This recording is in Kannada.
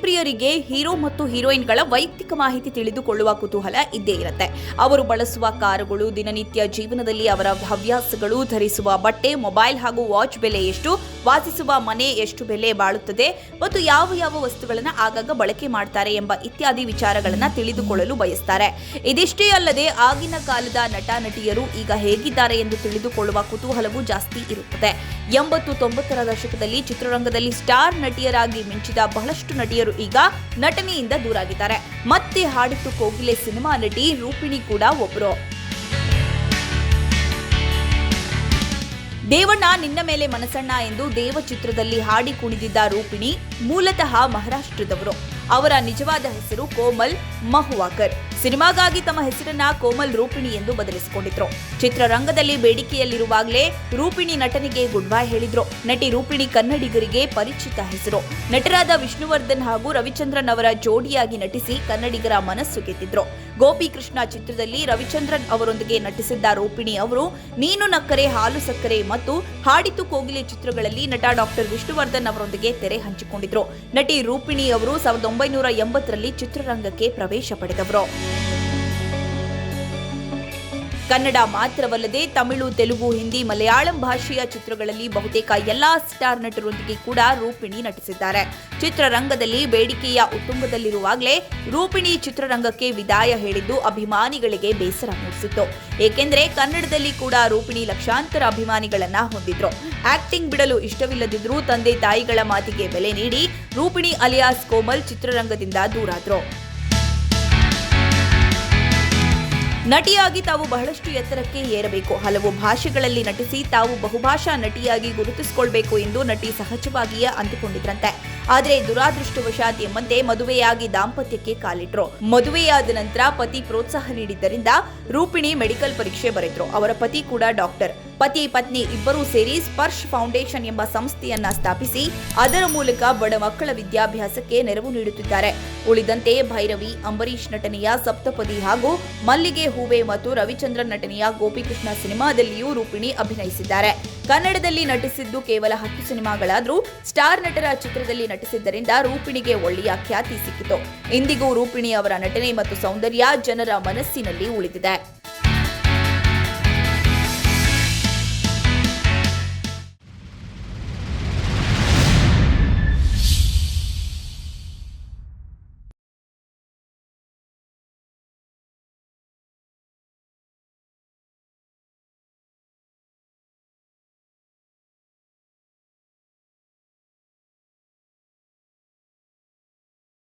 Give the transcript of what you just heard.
ಪ್ರಿಯರಿಗೆ ಹೀರೋ ಮತ್ತು ಹೀರೋಯಿನ್ಗಳ ವೈಯಕ್ತಿಕ ಮಾಹಿತಿ ತಿಳಿದುಕೊಳ್ಳುವ ಕುತೂಹಲ ಇದ್ದೇ ಇರುತ್ತೆ. ಅವರು ಬಳಸುವ ಕಾರುಗಳು, ದಿನನಿತ್ಯ ಜೀವನದಲ್ಲಿ ಅವರ ಹವ್ಯಾಸಗಳು, ಧರಿಸುವ ಬಟ್ಟೆ, ಮೊಬೈಲ್ ಹಾಗೂ ವಾಚ್ ಬೆಲೆ ಎಷ್ಟು, ವಾಸಿಸುವ ಮನೆ ಎಷ್ಟು ಬೆಲೆ ಬಾಳುತ್ತದೆ ಮತ್ತು ಯಾವ ಯಾವ ವಸ್ತುಗಳನ್ನು ಆಗಾಗ ಬಳಕೆ ಮಾಡ್ತಾರೆ ಎಂಬ ಇತ್ಯಾದಿ ವಿಚಾರಗಳನ್ನ ತಿಳಿದುಕೊಳ್ಳಲು ಬಯಸ್ತಾರೆ. ಇದಿಷ್ಟೇ ಅಲ್ಲದೆ ಆಗಿನ ಕಾಲದ ನಟ ನಟಿಯರು ಈಗ ಹೇಗಿದ್ದಾರೆ ಎಂದು ತಿಳಿದುಕೊಳ್ಳುವ ಕುತೂಹಲವೂ ಜಾಸ್ತಿ ಇರುತ್ತದೆ. ಎಂಬತ್ತು ತೊಂಬತ್ತರ ದಶಕದಲ್ಲಿ ಚಿತ್ರರಂಗದಲ್ಲಿ ಸ್ಟಾರ್ ನಟಿಯರಾಗಿ ಮಿಂಚಿದ ಬಹಳಷ್ಟು ನಟಿಯರು ಈಗ ನಟನೆಯಿಂದ ದೂರಾಗಿದ್ದಾರೆ. ಮತ್ತೆ ಹಾಡಿಟ್ಟು ಕೋಗಿಲೆ ಸಿನಿಮಾ ನಟಿ ರೂಪಿಣಿ ಕೂಡ ಒಬ್ಬರು ದೇವಣ್ಣ ನಿನ್ನ ಮೇಲೆ ಮನಸಣ್ಣ ಎಂದು ದೇವ ಚಿತ್ರದಲ್ಲಿ ಹಾಡಿ ಕುಣಿದಿದ್ದ ರೂಪಿಣಿ ಮೂಲತಃ ಮಹಾರಾಷ್ಟ್ರದವರು. ಅವರ ನಿಜವಾದ ಹೆಸರು ಕೋಮಲ್ ಮಹುವಾಕರ್. ಸಿನಿಮಾಗಾಗಿ ತಮ್ಮ ಹೆಸರನ್ನ ಕೋಮಲ್ ರೂಪಿಣಿ ಎಂದು ಬದಲಿಸಿಕೊಂಡಿದ್ರು. ಚಿತ್ರರಂಗದಲ್ಲಿ ಬೇಡಿಕೆಯಲ್ಲಿರುವಾಗಲೇ ರೂಪಿಣಿ ನಟನಿಗೆ ಗುಡ್ ಬೈ ಹೇಳಿದ್ರು. ನಟಿ ರೂಪಿಣಿ ಕನ್ನಡಿಗರಿಗೆ ಪರಿಚಿತ ಹೆಸರು. ನಟರಾದ ವಿಷ್ಣುವರ್ಧನ್ ಹಾಗೂ ರವಿಚಂದ್ರನ್ ಅವರ ಜೋಡಿಯಾಗಿ ನಟಿಸಿ ಕನ್ನಡಿಗರ ಮನಸ್ಸು ಗೆದ್ದಿದ್ರು ಗೋಪಿಕೃಷ್ಣ ಚಿತ್ರದಲ್ಲಿ ರವಿಚಂದ್ರನ್ ಅವರೊಂದಿಗೆ ನಟಿಸಿದ್ದ ರೂಪಿಣಿ ಅವರು ನೀನು ನಕ್ಕರೆ, ಹಾಲು ಸಕ್ಕರೆ ಮತ್ತು ಹಾಡಿತು ಕೋಗಿಲೆ ಚಿತ್ರಗಳಲ್ಲಿ ನಟ ಡಾಕ್ಟರ್ ವಿಷ್ಣುವರ್ಧನ್ ಅವರೊಂದಿಗೆ ತೆರೆ ಹಂಚಿಕೊಂಡಿದ್ರು. ನಟಿ ರೂಪಿಣಿ ಅವರು ಸಾವಿರದ ಒಂಬೈನೂರ ಎಂಬತ್ತರಲ್ಲಿ ಚಿತ್ರರಂಗಕ್ಕೆ ಪ್ರವೇಶ ಪಡೆದವರು. ಕನ್ನಡ ಮಾತ್ರವಲ್ಲದೆ ತಮಿಳು, ತೆಲುಗು, ಹಿಂದಿ, ಮಲಯಾಳಂ ಭಾಷೆಯ ಚಿತ್ರಗಳಲ್ಲಿ ಬಹುತೇಕ ಎಲ್ಲಾ ಸ್ಟಾರ್ ನಟರೊಂದಿಗೆ ಕೂಡ ರೂಪಿಣಿ ನಟಿಸಿದ್ದಾರೆ. ಚಿತ್ರರಂಗದಲ್ಲಿ ಬೇಡಿಕೆಯ ಉತ್ತುಂಗದಲ್ಲಿರುವಾಗಲೇ ರೂಪಿಣಿ ಚಿತ್ರರಂಗಕ್ಕೆ ವಿದಾಯ ಹೇಳಿದ್ದು ಅಭಿಮಾನಿಗಳಿಗೆ ಬೇಸರ ಮೂಡಿಸಿತ್ತು. ಏಕೆಂದರೆ ಕನ್ನಡದಲ್ಲಿ ಕೂಡ ರೂಪಿಣಿ ಲಕ್ಷಾಂತರ ಅಭಿಮಾನಿಗಳನ್ನ ಹೊಂದಿದ್ರು. ಆಕ್ಟಿಂಗ್ ಬಿಡಲು ಇಷ್ಟವಿಲ್ಲದಿದ್ರೂ ತಂದೆ ತಾಯಿಗಳ ಮಾತಿಗೆ ಬೆಲೆ ನೀಡಿ ರೂಪಿಣಿ ಅಲಿಯಾಸ್ ಕೋಮಲ್ ಚಿತ್ರರಂಗದಿಂದ ದೂರಾದ್ರು. ನಟಿಯಾಗಿ ತಾವು ಬಹಳಷ್ಟು ಎತ್ತರಕ್ಕೆ ಏರಬೇಕು. ಹಲವು ಭಾಷೆಗಳಲ್ಲಿ ನಟಿಸಿ ತಾವು ಬಹುಭಾಷಾ ನಟಿಯಾಗಿ ಗುರುತಿಸಿಕೊಳ್ಬೇಕು ಎಂದು ನಟಿ ಸಹಜವಾಗಿಯೇ ಅಂದುಕೊಂಡಿದ್ರಂತೆ. ಆದರೆ ದುರಾದೃಷ್ಟವಶಾತ್ ಎಂಬಂತೆ ಮದುವೆಯಾಗಿ ದಾಂಪತ್ಯಕ್ಕೆ ಕಾಲಿಟ್ರು. ಮದುವೆಯಾದ ನಂತರ ಪತಿ ಪ್ರೋತ್ಸಾಹ ನೀಡಿದ್ದರಿಂದ ರೂಪಿಣಿ ಮೆಡಿಕಲ್ ಪರೀಕ್ಷೆ ಬರೆದ್ರು. ಅವರ ಪತಿ ಕೂಡ ಡಾಕ್ಟರ್. ಪತಿ ಪತ್ನಿ ಇಬ್ಬರೂ ಸೇರಿ ಸ್ಪರ್ಶ್ ಫೌಂಡೇಶನ್ ಎಂಬ ಸಂಸ್ಥೆಯನ್ನ ಸ್ಥಾಪಿಸಿ ಅದರ ಮೂಲಕ ಬಡ ಮಕ್ಕಳ ವಿದ್ಯಾಭ್ಯಾಸಕ್ಕೆ ನೆರವು ನೀಡುತ್ತಿದ್ದಾರೆ. ಉಳಿದಂತೆ ಭೈರವಿ, ಅಂಬರೀಷ್ ನಟನೆಯ ಸಪ್ತಪದಿ ಹಾಗೂ ಮಲ್ಲಿಗೆ ಹೂವೆ ಮತ್ತು ರವಿಚಂದ್ರ ನಟನೆಯ ಗೋಪಿಕೃಷ್ಣ ಸಿನಿಮಾದಲ್ಲಿಯೂ ರೂಪಿಣಿ ಅಭಿನಯಿಸಿದ್ದಾರೆ. ಕನ್ನಡದಲ್ಲಿ ನಟಿಸಿದ್ದು ಕೇವಲ ಹತ್ತು ಸಿನಿಮಾಗಳಾದರೂ ಸ್ಟಾರ್ ನಟರ ಚಿತ್ರದಲ್ಲಿ ನಟಿಸಿದ್ದರಿಂದ ರೂಪಿಣಿಗೆ ಒಳ್ಳೆಯ ಖ್ಯಾತಿ ಸಿಕ್ಕಿತು. ಇಂದಿಗೂ ರೂಪಿಣಿ ಅವರ ನಟನೆ ಮತ್ತು ಸೌಂದರ್ಯ ಜನರ ಮನಸ್ಸಿನಲ್ಲಿ ಉಳಿದಿದೆ.